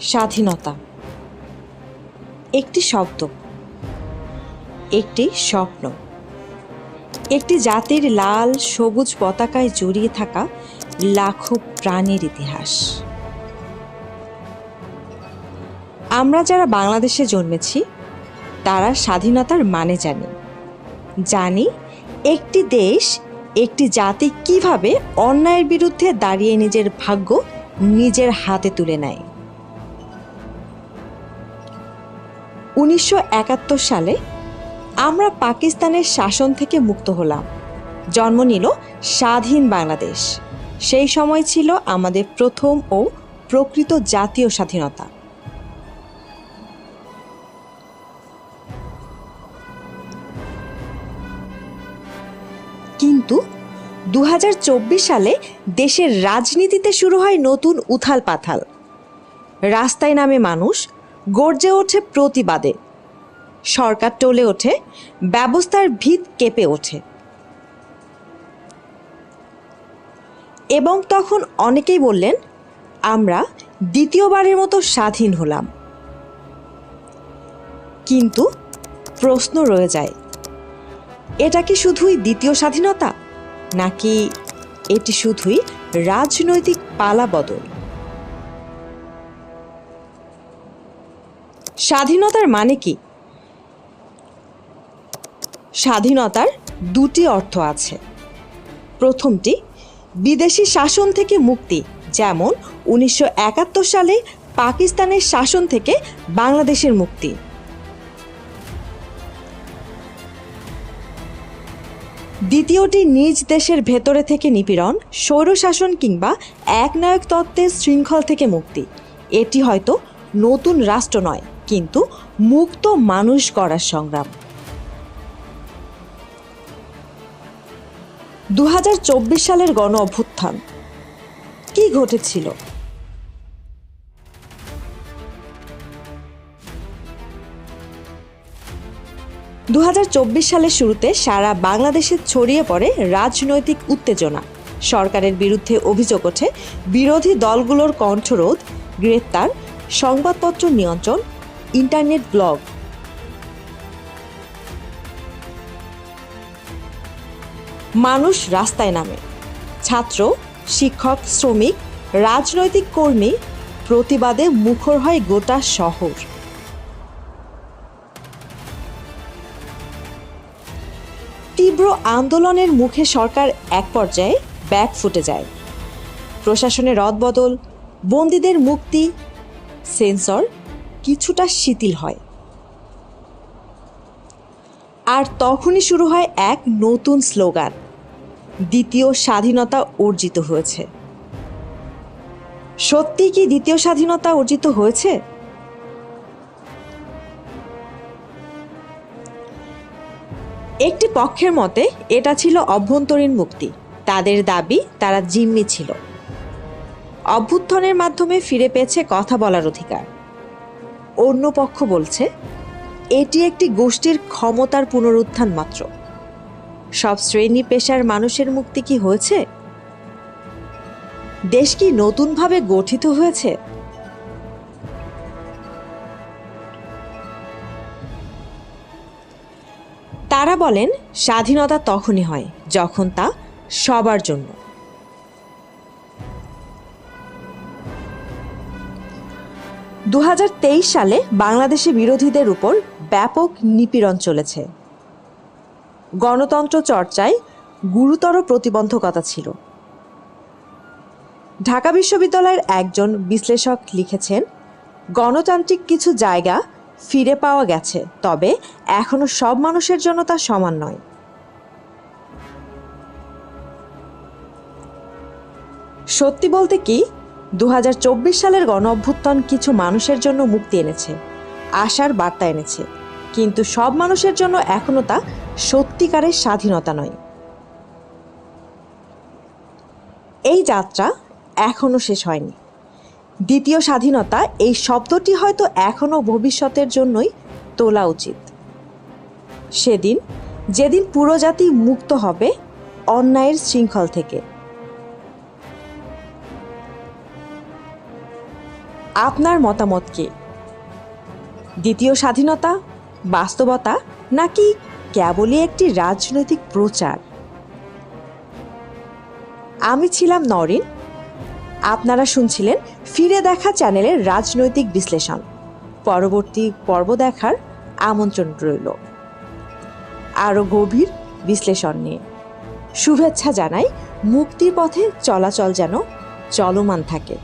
স্বাধীনতা। একটি শব্দ। একটি স্বপ্ন। একটি জাতির লাল, সবুজ পতাকায় জড়িয়ে থাকা লাখো প্রাণীর ইতিহাস। আমরা যারা বাংলাদেশে জন্মেছি, তারা স্বাধীনতার মানে জানি। জানি একটি দেশ, একটি জাতি কীভাবে অন্যায়ের বিরুদ্ধে দাঁড়িয়ে নিজের ভাগ্য নিজের হাতে তুলে নেয়। উনিশশো একাত্তর সালে আমরা পাকিস্তানের শাসন থেকে মুক্ত হলাম। জন্ম নিল স্বাধীন বাংলাদেশ। সেই সময় ছিল আমাদের প্রথম ও প্রকৃত জাতীয় স্বাধীনতা। কিন্তু দু হাজার চব্বিশ সালে দেশের রাজনীতিতে শুরু হয় নতুন উথাল পাথাল রাস্তায় নামে মানুষ গর্জে ওঠে প্রতিবাদে। সরকার টলে ওঠে, ব্যবস্থার ভিত কেঁপে ওঠে। এবং তখন অনেকেই বললেন, আমরা দ্বিতীয়বারের মতো স্বাধীন হলাম। কিন্তু প্রশ্ন রয়ে যায়, এটা কি শুধুই দ্বিতীয় স্বাধীনতা নাকি এটি শুধুই রাজনৈতিক পালা বদল স্বাধীনতার মানে কি? স্বাধীনতার দুটি অর্থ আছে। প্রথমটি, বিদেশি শাসন থেকে মুক্তি, যেমন উনিশশো একাত্তর সালে পাকিস্তানের শাসন থেকে বাংলাদেশের মুক্তি। দ্বিতীয়টি, নিজ দেশের ভেতরে থেকে নিপীড়ন স্বৈরশাসন কিংবা একনায়ক তত্ত্বের শৃঙ্খল থেকে মুক্তি। এটি হয়তো নতুন রাষ্ট্র নয়। কিন্তু মুক্ত মানুষ গড়ার সংগ্রাম। দু হাজার চব্বিশ সালের গণ অভ্যুত্থান। কি ঘটেছিল? দু হাজার চব্বিশ সালের শুরুতে সারা বাংলাদেশে ছড়িয়ে পড়ে রাজনৈতিক উত্তেজনা। সরকারের বিরুদ্ধে অভিযোগ ওঠে, বিরোধী দলগুলোর কণ্ঠরোধ, গ্রেপ্তার, সংবাদপত্র নিয়ন্ত্রণ ইন্টারনেট ব্লগ। মানুষ রাস্তায় নামে। ছাত্র, শিক্ষক, শ্রমিক, রাজনৈতিক কর্মী প্রতিবাদে মুখর হয় গোটা শহর। তীব্র আন্দোলনের মুখে সরকার এক পর্যায়ে ব্যাগ ফুটে যায়। প্রশাসনের রদবদল, বন্দীদের মুক্তি, সেন্সর কিছুটা শিথিল হয়। আর তখনই শুরু হয় এক নতুন স্লোগান। দ্বিতীয় স্বাধীনতা অর্জিত হয়েছে। সত্যি কি দ্বিতীয় স্বাধীনতা অর্জিত হয়েছে? একটি পক্ষের মতে, এটা ছিল অভ্যন্তরীণ মুক্তি। তাদের দাবি, তারা জিম্মি ছিল। অভ্যুত্থানের মাধ্যমে ফিরে পেয়েছে কথা বলার অধিকার। অন্য পক্ষ বলছে, এটি একটি গোষ্ঠীর ক্ষমতার পুনরুত্থান মাত্র। সব শ্রেণি পেশার মানুষের মুক্তি কি হয়েছে? দেশ কি নতুনভাবে গঠিত হয়েছে? তারা বলেন, স্বাধীনতা তখনই হয় যখন তা সবার জন্য। দু হাজার তেইশ সালে বাংলাদেশে বিরোধীদের উপর ব্যাপক নিপীড়ন চলেছে। গণতন্ত্র চর্চায় গুরুতর প্রতিবন্ধকতা ছিল। ঢাকা বিশ্ববিদ্যালয়ের একজন বিশ্লেষক লিখেছেন, গণতান্ত্রিক কিছু জায়গা ফিরে পাওয়া গেছে, তবে এখনও সব মানুষের জন্য তা সমান নয়। সত্যি বলতে কি দু হাজার চব্বিশ সালের গণ অভ্যুত্থান কিছু মানুষের জন্য মুক্তি এনেছে, আশার বার্তা এনেছে। কিন্তু সব মানুষের জন্য এখনও তা সত্যিকারের স্বাধীনতা নয়। এই যাত্রা এখনও শেষ হয়নি। দ্বিতীয় স্বাধীনতা এই শব্দটি হয়তো এখনও ভবিষ্যতের জন্যই তোলা উচিত। সেদিন, যেদিন পুরো জাতি মুক্ত হবে, অন্যায়ের শৃঙ্খল থেকে। আপনার মতামত কি? দ্বিতীয় স্বাধীনতা, বাস্তবতা, নাকি কেবলই একটি রাজনৈতিক প্রচার? আমি ছিলাম নরিন। আপনারা শুনছিলেন ফিরে দেখা চ্যানেলের রাজনৈতিক বিশ্লেষণ। পরবর্তী পর্ব দেখার আমন্ত্রণ রইল। আরও গভীর বিশ্লেষণ নিয়ে। শুভেচ্ছা জানাই, মুক্তির পথে চলাচল যেন চলমান থাকে।